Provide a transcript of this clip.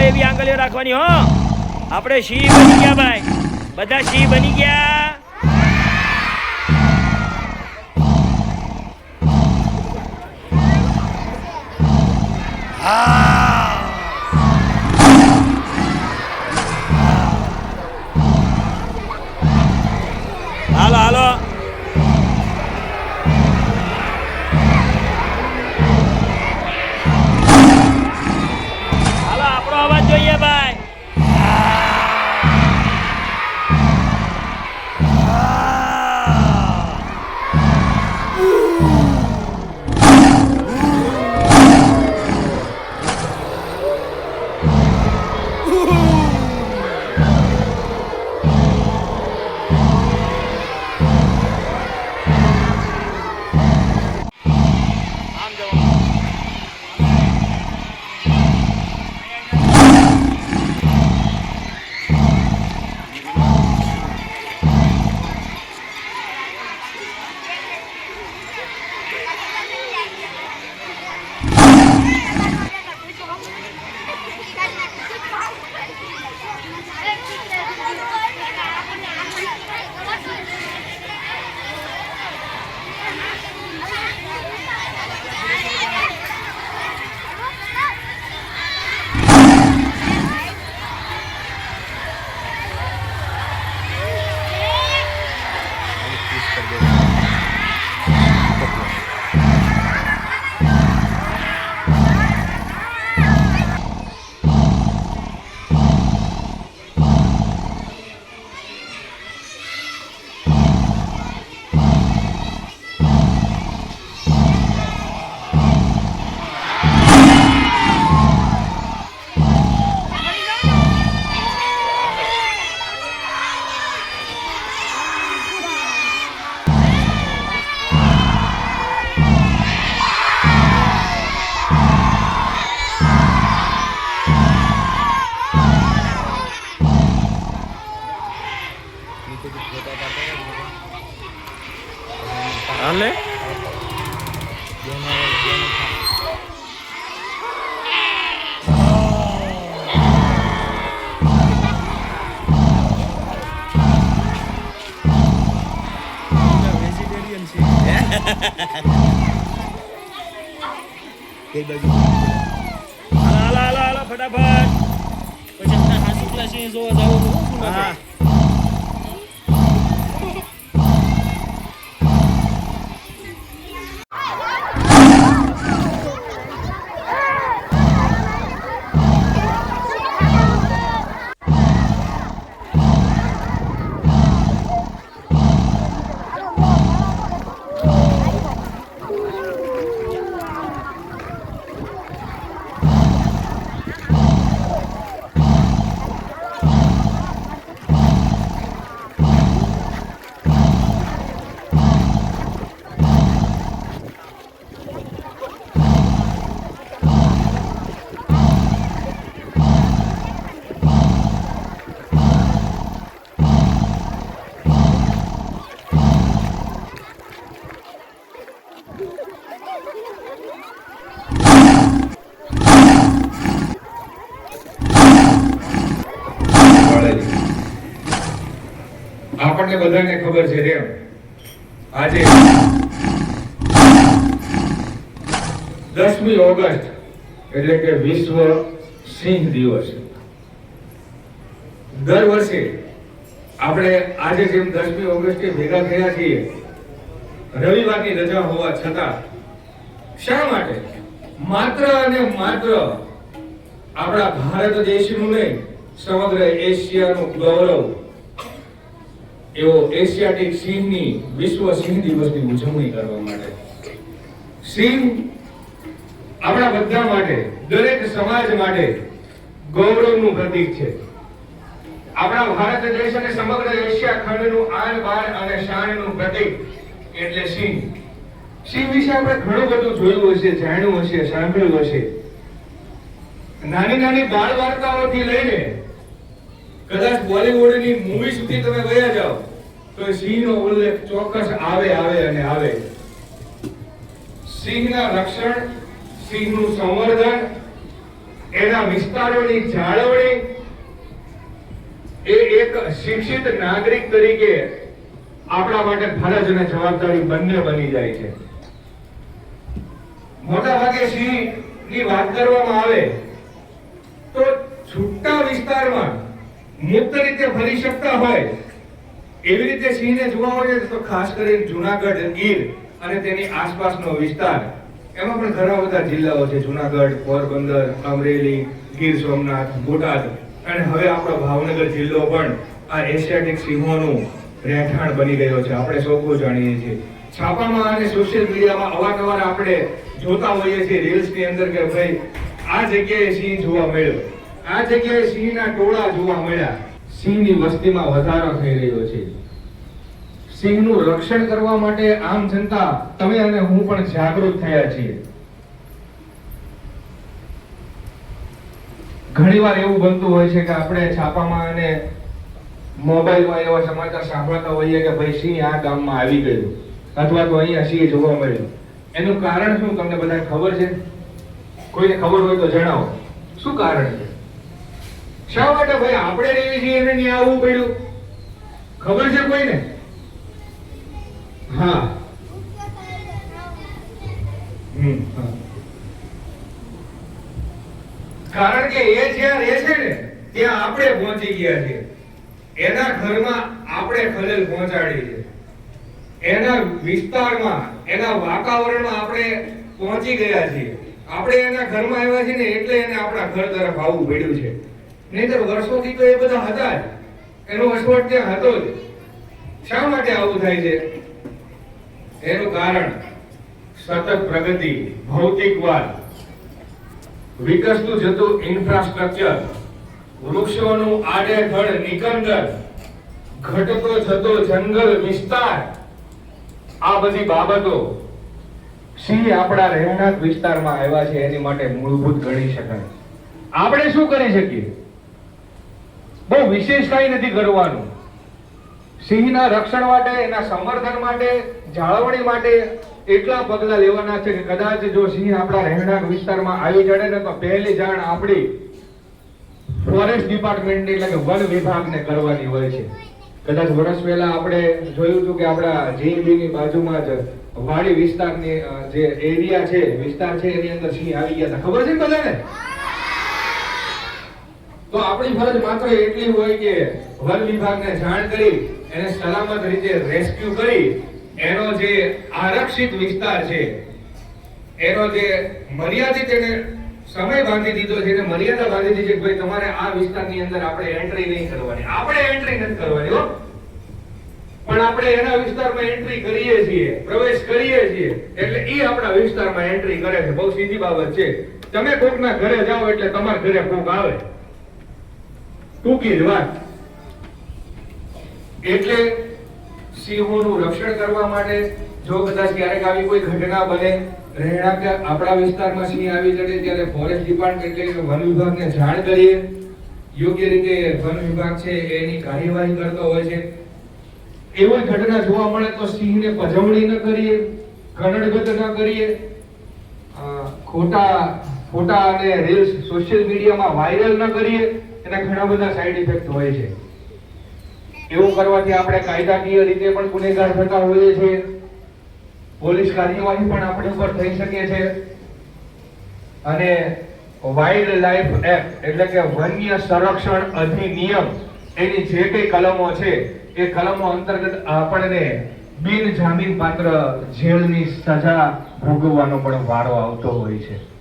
એવી આંગળીઓ રાખવાની હો. આપણે સિંહ બની ગયા ભાઈ? બધા સિંહ બની ગયા? આપણો હાલે ફટાફટ. પછી જોવા જવું હા. આપણને બધાને ખબર છે રેમ. આજે દસમી ઓગસ્ટ એટલે કે વિશ્વ સિંહ દિવસ. દર વર્ષે આપણે આજે જેમ દસમી ઓગસ્ટે ભેગા થયા છીએ, રવિવારની રજા હોવા છતાં શા માટે? માત્ર અને માત્ર આપણા ભારત દેશનું નહીં, સમગ્ર એશિયાનું ગૌરવ એવો એશિયાટિક સિંહની વિશ્વ સિંહ દિવસની ઉજવણી કરવા માટે. સિંહ આપણા બધા માટે, દરેક સમાજ માટે ગૌરવનું પ્રતીક છે. આપણા ભારત દેશ અને સમગ્ર એશિયા ખંડનું આન, બાન અને શાનનું પ્રતીક એટલે સિંહ. સિંહ વિશે આપણે ઘણું બધું જોયું હશે, જાણ્યું હશે, સાંભળ્યું હશે. નાની નાની બાળ વાર્તાઓથી લઈને કદાચ બોલીવુડની મૂવી સુધી તમે ગયા જાઓ, તો સિંહનો ઉલ્લેખ ચોક્કસ આવે આવે અને આવે. સિંહના રક્ષણ, સિંહનું સંવર્ધન, એના વિસ્તારોની જાળવણી, એ એક શિક્ષિત નાગરિક તરીકે આપણા માટે ફરજ અને જવાબદારી બંને બની જાય છે. મોટા ભાગે સિંહની વાત કરવામાં આવે, તો છૂટા વિસ્તારમાં મુક્ત રીતે ફરી શકતા હોય, એવી રીતે સિંહને જોવા મળે તો ખાસ કરીને જુનાગઢ, ગીર અને તેની આસપાસનો વિસ્તાર. એમાં પણ ઘણા બધા જિલ્લાઓ છે, જુનાગઢ, પોરબંદર, અમરેલી, ગીર સોમનાથ, બોટાદ અને હવે આપણો ભાવનગર જિલ્લો પણ આ એશિયાટિક સિંહોનું રહેઠાણ બની ગયો છે. આપણે સૌ જાણીએ છીએ. છાપામાં અને સોશિયલ મીડિયામાં અવારનવાર આપણે જોતા હોઈએ છીએ રીલ્સની અંદર કે ભાઈ, આ જગ્યાએ સિંહ જોવા મળ્યો. આ જગ્યાએ સિંહના ટોળા જોવા મળ્યા. સિંહની વસ્તીમાં વધારો થઈ રહ્યો છે. સિંહનું રક્ષણ કરવા માટે આમ જનતા, તમે અને હું પણ જાગૃત થયા છીએ. ઘણીવાર એવું બનતું હોય છે કે આપણે છાપામાં અને મોબાઈલમાં એવા સમાચાર સાંભળતા હોઈએ કે ભાઈ સિંહ આ ગામમાં આવી ગયું. અથવા તો અહીંયા સિંહ જોવા મળ્યું. એનું કારણ શું? તમને બધા ખબર છે? કોઈને ખબર હોય તો જણાવો. શું કારણ છે? શા માટે ભાઈ આપણે રહીએ છીએ એને ત્યાં આવવું પડ્યું? ખબર છે કોઈને? હા. કારણ કે એ જ્યાં રહે છે ને, ત્યાં આપણે પહોંચી ગયા છીએ. એના ઘરમાં આપણે ખલેલ પહોંચાડી છે. એના વિસ્તારમાં, એના વાતાવરણમાં આપણે પહોંચી ગયા છીએ. આપણે એના ઘરમાં આવ્યા છીએ ને એટલે એને આપણા ઘર તરફ આવવું પડ્યું છે. નહીંતર વર્ષોથી તો એ બધા હતા જ. એનો વસવાટ ત્યાં હતો જ. શા માટે આવું થાય છે? એનું કારણ સતત પ્રગતિ ભૌતિકવાદ વિકસતું જતું ઇન્ફ્રાસ્ટ્રક્ચર વૃક્ષોનું આડેધડ નિકંદર, ઘટતો જતો જંગલ વિસ્તાર. આ બધી બાબતો સિંહ આપણા રહેણાંક વિસ્તારમાં આવ્યા છે, એની માટે મૂળભૂત ગણી શકાય. આપણે શું કરી શકીએ? બહુ વિશેષ કઈ નથી કરવાનું સિંહના રક્ષણ માટે, એના સંવર્ધન માટે, જાળવણી માટે એટલા પગલા લેવાના છે કે કદાચ જો સિંહ આપણા રહેણાંક વિસ્તારમાં આવી ચડે ને તો પહેલી જાણ આપણી ફોરેસ્ટ ડિપાર્ટમેન્ટની એટલે કે વન વિભાગને કરવાની હોય છે. કદાચ વર્ષ પહેલા આપણે જોયું હતું કે આપણા JEB ની બાજુમાં જ વાડી વિસ્તારની જે એરિયા છે, વિસ્તાર છે, એની અંદર સિંહ આવી ગયા ખબર છે બધાને? તો આપણી ફરજ માત્ર એટલી હોય કે વન વિભાગને જાણ કરી, એને સલામત રીતે રેસ્ક્યુ કરી, એનો જે આરક્ષિત વિસ્તાર છે, એનો જે મર્યાદિત એને સમય બાંધી દીધો છે મર્યાદા બાંધી દીધી છે ભાઈ તમારે આ વિસ્તારની અંદર આપણે એન્ટ્રી નહીં કરવાની. આપણે એન્ટ્રી નથી કરવાની, હો. પણ આપણે એના વિસ્તારમાં એન્ટ્રી કરીએ છીએ, પ્રવેશ કરીએ છીએ, એટલે એ આપણા વિસ્તારમાં એન્ટ્રી કરે છે. બહુ સીધી બાબત છે. તમે કોકના ઘરે જાઓ એટલે તમારા ઘરે કોક આવે. ટૂંકી જ એટલે સિંહોનું રક્ષણ કરવા માટે જો કદાચ ક્યારેક આવી કોઈ ઘટના બને, રહેણાંક આપણા વિસ્તારમાં સિંહ આવી ચડે ત્યારે ફોરેસ્ટ ડિપાર્ટમેન્ટ એટલે વન વિભાગને જાણ કરીએ. યોગ્ય રીતે વન વિભાગ છે એની કાર્યવાહી કરતો હોય છે. એવી ઘટના જોવા મળે તો સિંહને પજવણી ન કરીએ કનડગત ન કરીએ. ખોટા ફોટા અને રીલ્સ સોશિયલ મીડિયામાં વાયરલ ન કરીએ. એના ઘણા બધા સાઈડ ઇફેક્ટ હોય છે. એવું કરવાથી આપણે કાયદાકીય રીતે પણ ગુનેગાર થતા હોઈએ છીએ. પોલીસ કાર્યવાહી પણ આપણી ઉપર થઈ શકે છે. અને વાઇલ્ડ લાઈફ એક્ટ એટલે કે વન્ય સંરક્ષણ અધિનિયમ, એની જે કઈ કલમો છે, એ કલમો અંતર્ગત આપણને બિન જામીન પાત્ર જેલની સજા ભોગવવાનો પણ વારો આવતો હોય છે.